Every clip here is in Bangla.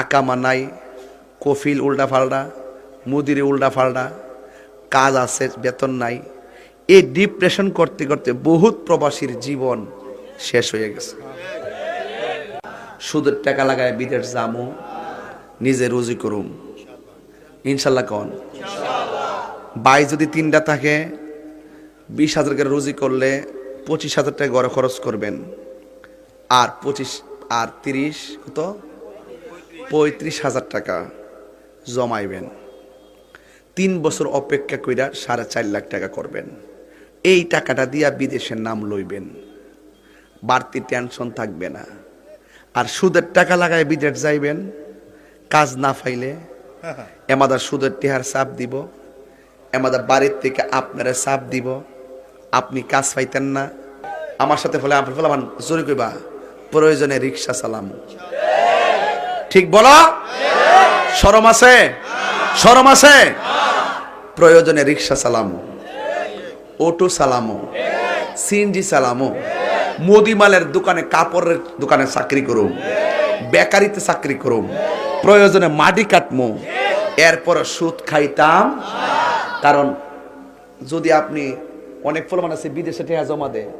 আকামা নাই কফিল উল্টা ফাল্টা, মুদিরে উল্টা ফাল্টা, কাজ আছে, বেতন নাই। এই ডিপ্রেশন করতে করতে বহুত প্রবাসীর জীবন শেষ হয়ে গেছে। সুদের টাকা লাগায় বিদেশ জামু নিজে রুজি করুম। ইনশাল্লাহ কন বাই যদি তিনটা থাকে, বিশ হাজার করে রুজি করলে পঁচিশ হাজার টাকা গড়ে খরচ করবেন। আর পঁচিশ, আর তিরিশ, কত? পঁয়ত্রিশ হাজার টাকা জমাইবেন। তিন বছর অপেক্ষা কইরা সাড়ে চার লাখ টাকা করবেন। এই টাকাটা দিয়া বিদেশের নাম লইবেন। বাড়তি টেনশন থাকবে না। আর সুদের টাকা লাগায় বিদেশ যাইবেন। কাজ না ফাইলে এমাদার সুদের টেহার চাপ দিব। এমাদার বাড়ির থেকে আপনারা চাপ দিব। আপনি কাজ পাইতেন না। আমার সাথে ফলে আপনি ফলে আমার জোরে কইবা প্রয়োজনে রিক্সা চালাম। ঠিক বলো? সরম আছে? সরম আছে? প্রয়োজনে রিক্সা চালামো, অটো চালামো, সিএনজি চালামো, মুদিমালের দোকানে, কাপড়ের দোকানে চাকরি করুম, বেকারিতে চাকরি করুম, প্রয়োজনে মাটি কাটমো, এরপর সুদ খাইতাম। কারণ যদি আপনি অনেক ফলমান আছে, বিদেশে টেহা জমা দেয়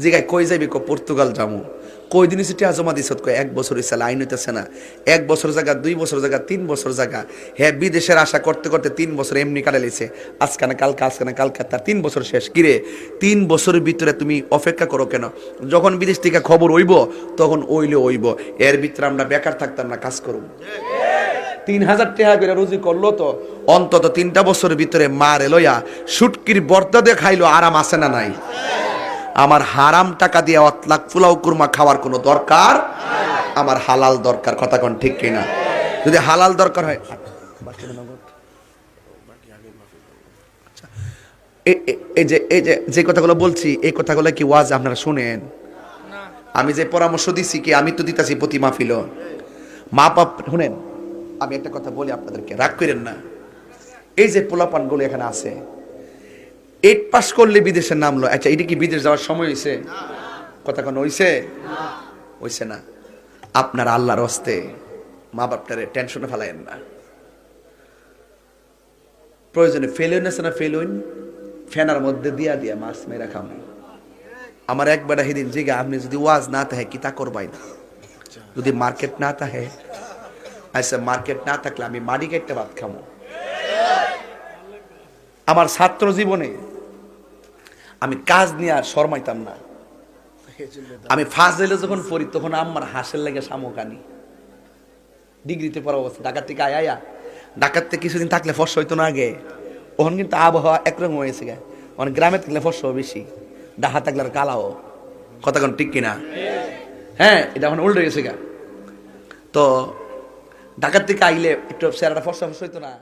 জিগায় কই যাবি কো, পর্তুগাল যামু। কই দিন টেহা জমা দিছ কয়, এক বছর হইছে লাইন হইতেছে না। এক বছর জায়গা, দুই বছর জায়গা, তিন বছর জায়গা। হ্যাঁ বিদেশের আশা করতে করতে তিন বছর এমনি কাটা লিছে আজকে না কালকে, আজকে না কালকে, তার তিন বছর শেষ। কিরে তিন বছরের ভিতরে তুমি অপেক্ষা করো কেন? যখন বিদেশ থেকে খবর হইব, তখন ওইলে ওইব এর ভিতরে আমরা বেকার থাকতাম না, কাজ করুম। তিন হাজার টাকা করে রুজি করল তো, অন্তত তিনটা বছরের ভিতরে মারে লইয়া, সুটকির বর্তা দিয়ে খাইলো, আরাম আছে না নাই? আমার হারাম টাকা দিয়ে অত লাখ ফুলাও কুরমা খাওয়ার কোনো দরকার? আমার হালাল দরকার কথা কোন ঠিক কিনা? যদি হালাল দরকার হয় আচ্ছা, এই যে এই যে যে কথাগুলো বলছি এই কথাগুলো কি ওয়াজ আপনারা শুনেন? আমি যে পরামর্শ দিছি কি আমি তো দিতাছি প্রতি মাহফিল। মা বাপ শুনেন আমি একটা কথা বলি আপনাদেরকে রাগ করেন না। এই যে পোলাপানগুলো এখানে আছে এইট পাস করলে বিদেশের নাম লো আচ্ছা এটা কি বিদেশ যাওয়ার সময় হয়েছে কথা কোনো, হইছে? হইছে না। আপনার আল্লাহর হস্তে মা বাপটারে টেনশনে ফেলাইন না। প্রয়োজনে ফেলুন আছে না ফেলুন ফেনার মধ্যে দিয়া দিয়া মাছ মেরা খাম আমার একবার সেদিন জিগা আপনি যদি ওয়াজ না থাকে, কি তা করবাই না। যদি মার্কেট না থাকে আচ্ছা মার্কেট না থাকলে আমি মাটি কেটে ভাত খামো। আমার ছাত্র জীবনে আমি কাজ নিয়ে আর শর্মাইতাম না। আমি ফার্স্ট দিলে যখন পড়ি, তখন আমার হাসের লেগে শামুক আনি। ডিগ্রিতে পড়া অবস্থা, ঢাকার থেকে আয়, আয়া ঢাকার থেকে কিছুদিন থাকলে ফর্স হইতো না আগে। ওখান কিন্তু আবহাওয়া একরকম হয়েছে গে। মানে গ্রামে থাকলে ফর্স বেশি। ডাহা থাকলে আর কালাও কথা কোন ঠিক কিনা? হ্যাঁ এটা এখন উল্টো গেছে গা। তো ঢাকার থেকে আইলে একটু স্যারাটা ফর্সা ফর্স হইতো না।